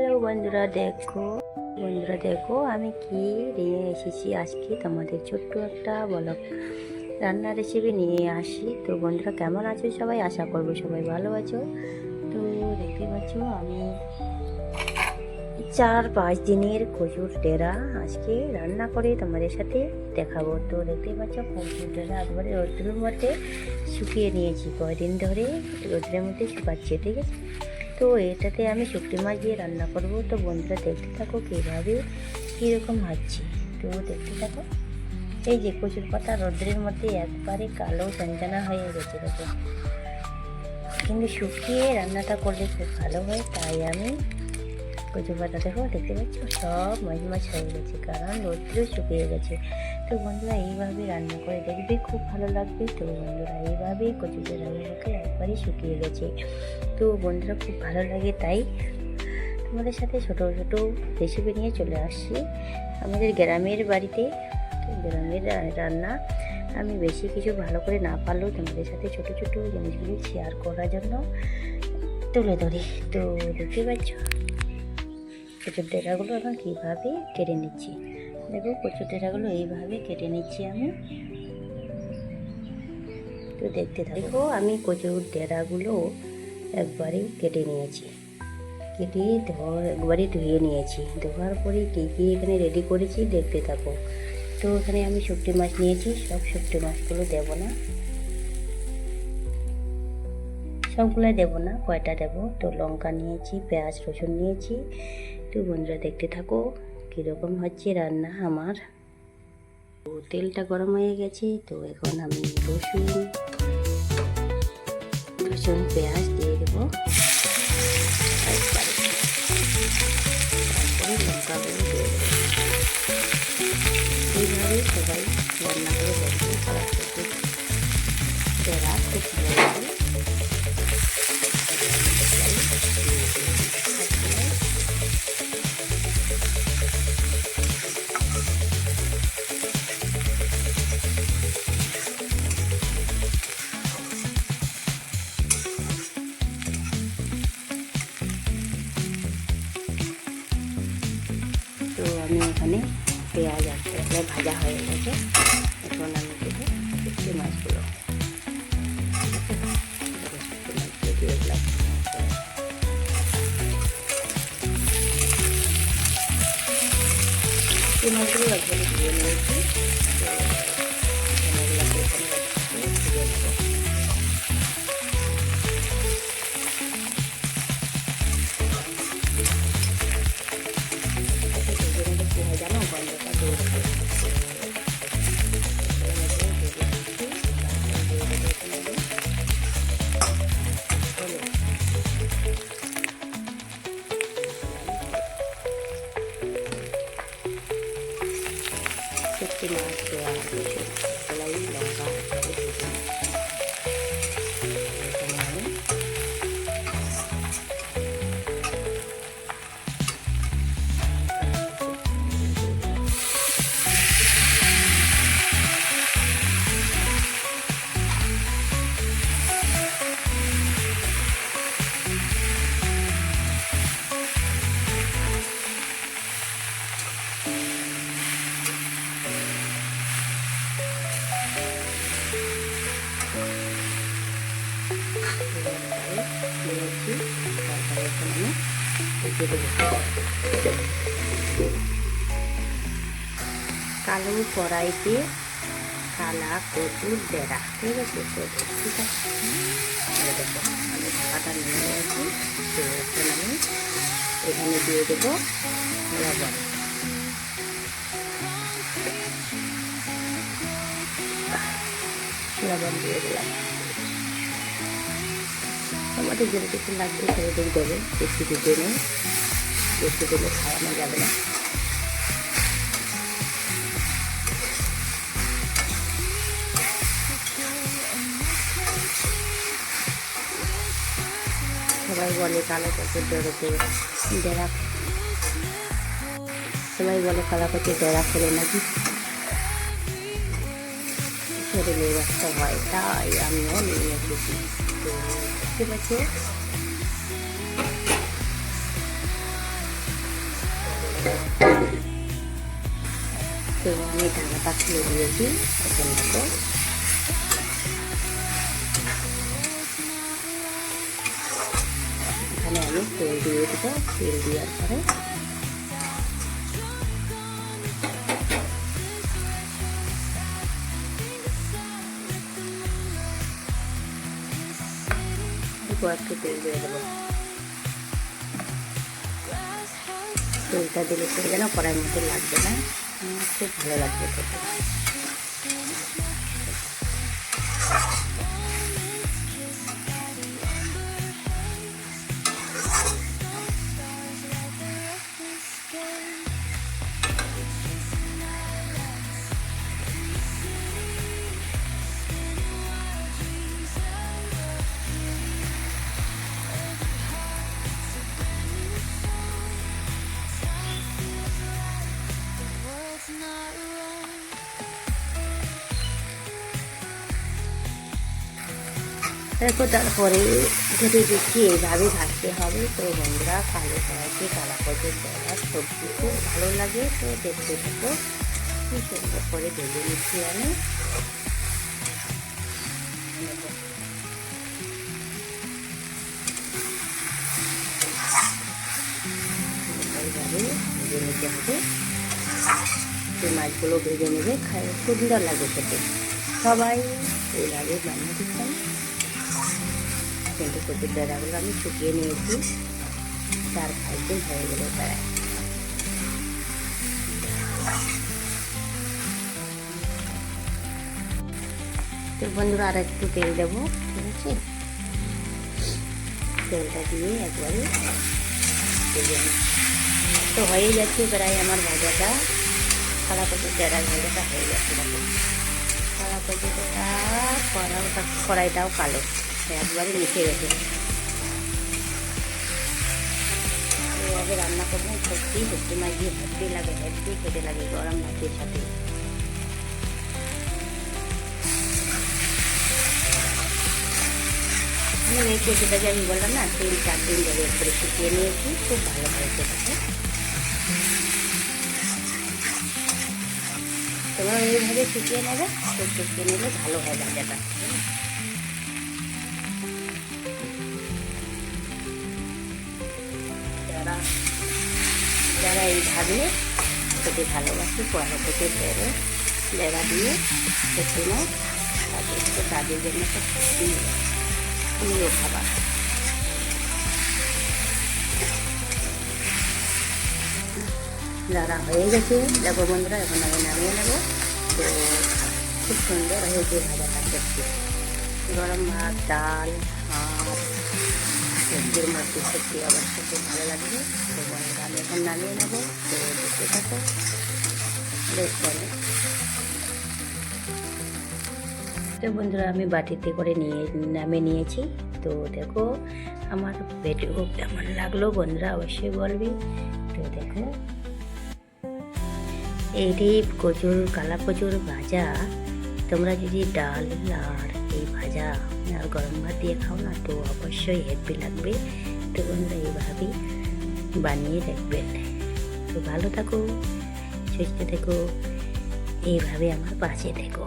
Hello বন্ধুরা, দেখো বন্ধুরা দেখো, আমি কি নিয়ে এসেছি আজকে তোমাদের ছোট্ট একটা বলক রান্নার রেসিপি নিয়ে আসি। তো বন্ধুরা, কেমন আছো সবাই? আশা করব সবাই ভালো আছো। তো দেখতে পাচ্ছ, আমি চার পাঁচ দিনের কচুর ডেরা আজকে রান্না করে তোমাদের সাথে দেখাবো। তো দেখতে পাচ্ছ কচুর ডেরা একবারে রোদ্রের মধ্যে শুকিয়ে নিয়েছি। কয়দিন ধরে রোদ্রের মধ্যে শুকাচ্ছে, ঠিক আছে? তো এটাতে আমি শুকটি মাছ দিয়ে রান্না করব। তো বন্ধুরা, দেখতে থাকো কীভাবে, কীরকম হচ্ছে। তো দেখতে থাকো। এই যে কচুর পাতা রোদ্রের মধ্যে একবারে কালো চঞ্চনা হয়ে গেছে, দেখো। কিন্তু শুকিয়ে রান্নাটা করলে খুব ভালো হয়, তাই আমি কচু পাতা দেখো দেখতে পাচ্ছ? সব মাছ মাছ হয়ে গেছে, কারণ রোদ্রেও শুকিয়ে গেছে। তো বন্ধুরা, এইভাবে রান্না করে দেখবে খুব ভালো লাগবে। তো বন্ধুরা এইভাবে কচু রান্নাগুলোকে একবারই শুকিয়ে গেছে। তো বন্ধুরা, খুব ভালো লাগে তাই। তোমাদের সাথে ছোট ছোট রেসিপি নিয়ে চলে আসছি। আমাদের গ্রামের বাড়িতে গ্রামের রান্না আমি বেশি কিছু ভালো করে না পারলেও তোমাদের সাথে ছোট ছোট জিনিসগুলি শেয়ার করার জন্য তুলে ধরি। তো দেখতে পাচ্ছ? কচুর ডেরাগুলো এখন কীভাবে কেটে নিচ্ছি? দেখো, কচুর ডেরাগুলো এইভাবে কেটে নিচ্ছি আমি। তো দেখতে থাকো। আমি কচুর ডেরাগুলো একবারে কেটে নিয়েছি। কেটে ধোয়া একবারে ধুয়ে নিয়েছি। ধোয়ার পরে কী কী এখানে রেডি করেছি দেখতে থাকো। তো এখানে আমি শুকটি মাছ নিয়েছি, সব শুকটি মাছগুলো দেবো না। সবগুলো দেবো না, কয়টা দেবো? তো লঙ্কা নিয়েছি, পেঁয়াজ, রসুন নিয়েছি। তো বন্ধুরা দেখতে থাকো, কীরকম হচ্ছে রান্না আমার। তো তেলটা গরম হয়ে গেছে, তো এখন আমি রসুন রসুন, পেঁয়াজ দিয়ে দেবো। সবাই রান্না করে এখানে পেঁয়াজ আস্তে আস্তে ভাজা হয়ে গেছে। এখন আমি দেবো শুকনো মাছগুলো। শুকনো মাছগুলো দিয়ে দিলাম মাছগুলো একবারে দিয়ে নিয়েছি। কালো কড়াইতে কালা কচুর ডেরা ঠিক আছে? ঠিক আছে। দেখো, আমি ঢাকাটা নিয়ে নিয়েছি, তো এখন আমি এখানে দিয়ে দেবো লবণ। লবণ দিয়ে দিলাম। তোমাদের যেটুকু লাগবে সেটুকু দেবে বেশি দিতে নেই। বেশি দিলে খাওয়ানো যাবে না। সবাই বলে কালো কচুর ডেরাতে ডেরা সবাই বলে কালো কচুর ডেরা খেলে নাকি? শরীরে রক্ত হয়, তাই আমিও নিয়ে এসেছি। তো ঠিক আছে তো আমি ঢাকাটা খুলে দিয়েছি এখন দেখো এখানে আমি তেল দিয়ে দেবো তেল দেওয়ার পরে অল্প একটু তেল দিয়ে দেবো তেলটা দিলে সেটা যেন কড়াইয়ের মধ্যে লাগবে না। খুব ভালো লাগবে খেতে। দেখো তারপরে যদি দেখি এইভাবে ভাজতে হবে। তো বন্ধুরা কালো কড়াইতে কালা কচুর দেওয়া সবজি খুব ভালো লাগে, তো দেখতে থাকো খুব সুন্দর করে ভেজে নিচ্ছি আমি। এইভাবে ভেজে নিতে হবে। সেই মাছগুলো ভেজে নেবে খাই সুন্দর লাগে খেতে। সবাই এইভাবে বানিয়ে দিচ্ছেন। কিন্তু কচুর ডাঁড়াগুলো আমি শুকিয়ে নিয়েছি। চার পাঁচ দিন হয়ে গেল প্রায় তো বন্ধুরা আর একটু তেল দেবো, ঠিক আছে? তেলটা দিয়ে একবারে। তো হয়ে যাচ্ছে প্রায় আমার ভাজাটা। সাদা কচুর ডাঁড়ার ভাজাটা হয়ে যাচ্ছে দেখো। কচুটা কড়াইটাও কালো। একবারে লিখে গেছে এইভাবে রান্না করবেন সত্যি সত্যি মাছ দিয়ে লাগে হেভি খেতে লাগে, গরম ভাতের সাথে। এই কচুটাকে আমি বললাম না, তিন, চার দিন ধরে একবারে শুকিয়ে নিয়েছি, খুব ভালো হয়েছে তোমরা এইভাবে শুকিয়ে নেবে তো শুকিয়ে নিলে ভালো হয় ভাজাটা। যারা এইভাবে খেতে ভালোবাসে পড়া থেকে বেরো লেড়া দিয়ে খেতে নাও তাদের জন্য তো প্রিয় প্রিয় খাবার যারা হয়ে গেছে। দেখো বন্ধুরা, এখন আমি নামিয়ে নেব। তো খুব সুন্দর হয়েছে ভাজাটা সত্যি গরম ভাত, ডাল আর সবজির মধ্যে সত্যি অবশ্যই খুব ভালো লাগবে। এখন নামিয়ে নেব। তো দেখতে থাকো বেশ করে তো বন্ধুরা, আমি বাটিতে করে নিয়ে নামে নিয়েছি। তো দেখো, আমার ভিডিও কেমন লাগল বন্ধুরা, অবশ্যই বলবি। তো দেখো এইটি কচুর, কালা কচুর ভাজা, তোমরা যদি ডাল আর এই ভাজা আর গরম ভাত দিয়ে খাও না, তো অবশ্যই হেভি লাগবে। তো বন্ধুরা, এইভাবেই বানিয়ে দেখবেন। তো ভালো থাকো সুস্থ থেকো এইভাবে আমার পাশে থেকো।